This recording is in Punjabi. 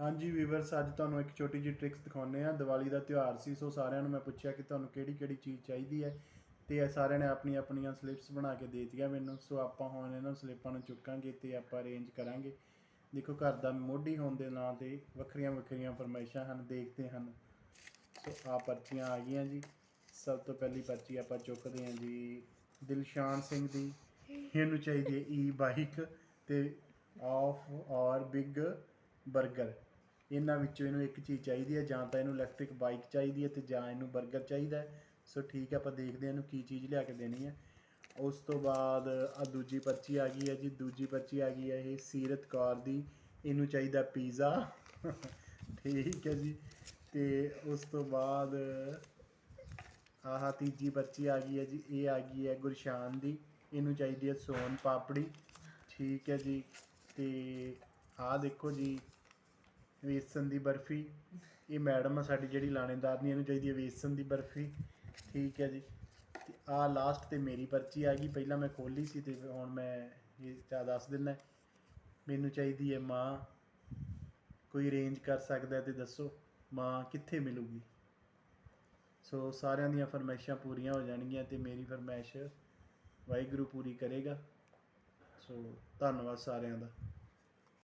ਹਾਂਜੀ ਵੀਵਰਸ, ਅੱਜ ਤੁਹਾਨੂੰ ਇੱਕ ਛੋਟੀ ਜਿਹੀ ਟ੍ਰਿਕਸ ਦਿਖਾਉਂਦੇ ਆ ਦੀਵਾਲੀ ਦਾ ਤਿਉਹਾਰ ਸੀ, ਸੋ ਸਾਰਿਆਂ ਨੂੰ ਮੈਂ ਪੁੱਛਿਆ ਕਿ ਤੁਹਾਨੂੰ ਕਿਹੜੀ ਕਿਹੜੀ ਚੀਜ਼ ਚਾਹੀਦੀ ਹੈ? ਤੇ ਇਹ ਸਾਰਿਆਂ ਨੇ ਆਪਣੀ ਆਪਣੀਆਂ ਸਲਿੱਪਸ ਬਣਾ ਕੇ ਦੇ ਦਿੱਤੀਆਂ ਮੈਨੂੰ। ਸੋ ਆਪਾਂ ਹੁਣ ਇਹਨਾਂ ਸਲਿੱਪਾਂ ਨੂੰ ਚੁੱਕਾਂਗੇ ਤੇ ਆਪਾਂ ਅਰੇਂਜ ਕਰਾਂਗੇ। ਦੇਖੋ ਘਰ ਦਾ ਮੋਢੀ ਹੋਣ ਦੇ ਨਾਂ ਤੇ ਵੱਖਰੀਆਂ ਵੱਖਰੀਆਂ ਫਰਮਾਇਸ਼ਾਂ ਹਨ, ਦੇਖਦੇ ਹਨ। ਸੋ ਆ ਪਰਚੀਆਂ ਆ ਗਈਆਂ ਜੀ। ਸਭ ਤੋਂ ਪਹਿਲੀ ਪਰਚੀ ਆਪਾਂ ਚੁੱਕਦੇ ਹਾਂ ਜੀ, ਦਿਲਸ਼ਾਨ ਸਿੰਘ ਦੀ। ਇਹਨੂੰ ਚਾਹੀਦੀ ਹੈ ਈ ਬਾਈਕ ਤੇ ਆਫ ਔਰ ਬਿਗ 버ਗਰ ਇਹਨਾਂ ਵਿੱਚੋਂ ਇਹਨੂੰ ਇੱਕ ਚੀਜ਼ ਚਾਹੀਦੀ ਹੈ, ਜਾਂ ਤਾਂ ਇਹਨੂੰ ਇਲੈਕਟ੍ਰਿਕ ਬਾਈਕ ਚਾਹੀਦੀ ਹੈ ਤੇ ਜਾਂ ਇਹਨੂੰ 버ਗਰ ਚਾਹੀਦਾ ਸੋ ਠੀਕ ਹੈ, ਆਪਾਂ ਦੇਖਦੇ ਹਾਂ ਇਹਨੂੰ ਕੀ ਚੀਜ਼ ਲਿਆ ਕੇ ਦੇਣੀ ਹੈ। ਉਸ ਤੋਂ ਬਾਅਦ ਆ ਦੂਜੀ ਪਰਚੀ ਆ ਗਈ ਹੈ ਜੀ। ਦੂਜੀ ਪਰਚੀ ਆ ਗਈ ਹੈ ਇਹ ਸੀਰਤ ਕੌਰ ਦੀ। ਇਹਨੂੰ ਚਾਹੀਦਾ ਪੀਜ਼ਾ। ਠੀਕ ਹੈ ਜੀ। ਤੇ ਉਸ ਤੋਂ ਬਾਅਦ ਆਹ ਤੀਜੀ ਪਰਚੀ ਆ ਗਈ ਹੈ ਜੀ। ਇਹ ਆ ਗਈ ਹੈ ਗੁਰਸ਼ਾਨ ਦੀ। ਇਹਨੂੰ ਚਾਹੀਦੀ ਹੈ ਸੋਨ ਪਾਪੜੀ। ਠੀਕ ਹੈ ਜੀ। ਤੇ ਆਹ ਦੇਖੋ ਜੀ। ਵੇਸਨ ਦੀ ਬਰਫੀ। ਇਹ ਮੈਡਮ ਆ ਸਾਡੀ ਜਿਹੜੀ ਲਾਣੇਦਾਰ ਨੇ, ਇਹਨੂੰ ਚਾਹੀਦੀ ਹੈ ਵੇਸਨ ਦੀ ਬਰਫੀ। ਠੀਕ ਹੈ ਜੀ। ਤੇ ਆਹ ਲਾਸਟ ਤੇ ਮੇਰੀ ਪਰਚੀ ਆ ਗਈ। ਪਹਿਲਾਂ ਮੈਂ ਖੋਲੀ ਸੀ ਤੇ ਹੁਣ ਮੈਂ ਇਹ ਚਾ ਦੱਸ ਦਿੰਦਾ। ਮੈਨੂੰ ਚਾਹੀਦੀ ਹੈ ਮਾਂ। ਕੋਈ ਅਰੇਂਜ ਕਰ ਸਕਦਾ ਹੈ ਤੇ ਦੱਸੋ, ਮਾਂ ਕਿੱਥੇ ਮਿਲੂਗੀ? ਸੋ ਸਾਰਿਆਂ ਦੀਆਂ ਫਰਮਾਇਸ਼ਾਂ ਪੂਰੀਆਂ ਹੋ ਜਾਣਗੀਆਂ ਤੇ ਮੇਰੀ ਫਰਮਾਇਸ਼ ਵਾਹਿਗੁਰੂ ਪੂਰੀ ਕਰੇਗਾ। ਸੋ ਧੰਨਵਾਦ ਸਾਰਿਆਂ ਦਾ।